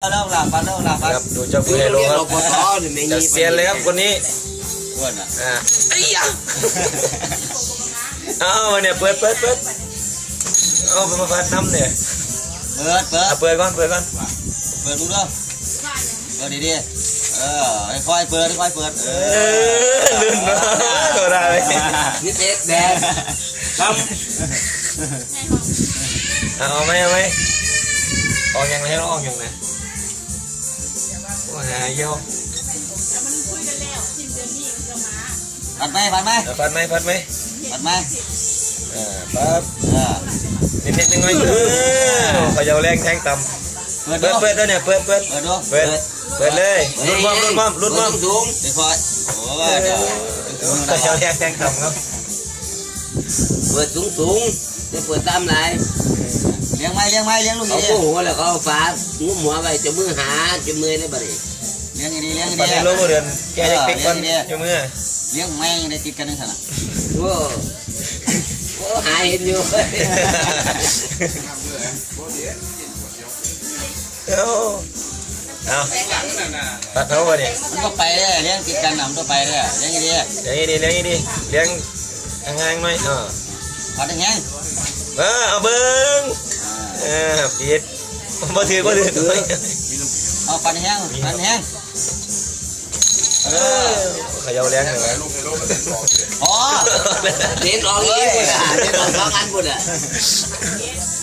เริ่มหลับปันเริ่มหลับปันครับดูเจ้าคุยไฮโลครับปตนี่ไม่จะเซียนเลยครับคนนี้อ้วนอะอ่าไอ้ยะเอามาเนี่ยเปิดเปิดเปิดเอาไปมาพัดน้ำเนี่ยเปิดเปิดเอาเปิดก่อนเปิดก่อนเปิดดูเด้อเปิดดีๆเออค่อยๆเปิดค่อยๆเปิดเอเออลื่นเนาะก็ได้เลยนี่เด็ดแดงทเอาเอาไหมเอาไหมออกยังไงเราออกยังไง ว่าหาเยี่ยวปัดไหมปัดไหมเอาพัดไหมพัดไหมปัดไหมอ่าปั๊บเออนิดนิดนึงไว้เออเขาจะเอาแรงแทงต่ำเปิดเปิดูดเปิดด้วยเนี่ยเปิดเปิดเปิดดูเปิดเปิดเลยรุ่นมอมรุ่นมอมรุ่นมอมสูงค่อยๆโอ้ยเดี๋ยวเขาจะเอาแรงแทงต่ำครับเปิดสูงสูงจะเปิดตามไหน เลี้ยงไหมเลี้ยงไหมเลี้ยงลูกเขาดีโมโหแล้วเขาฟ้างุ้มหัวไปจะมือหาจะมือได้บ่ดิๆเลี้ยงดีๆเลี้ยงปัดดีให้รู้เดือนแกจะปิกก่อนอยู่มือๆเลี้ยงแม่งได้ติดกันนั่นขนาดโอ้โอ้หาเห็นอยู่เอาเอาตัดเขาวะเนี่ยมันก็ไปเลยเลี้ยงติดกันน่ะมันก็ไปเลยเลี้ยงดีเลี้ยงดีเลี้ยงดีเลี้ยงห่างๆหน่อยอ่าๆปัดแห้งเออเอาเบิ้งเอ อปิดบ่ถือบ่ถือๆเอาปัดแห้งปัดแห้งเอเอออเขาจะเอาแรงหน่อยอ๋อเล่นออกอีกบุญอะเล่นออกสองอันบุญอะเ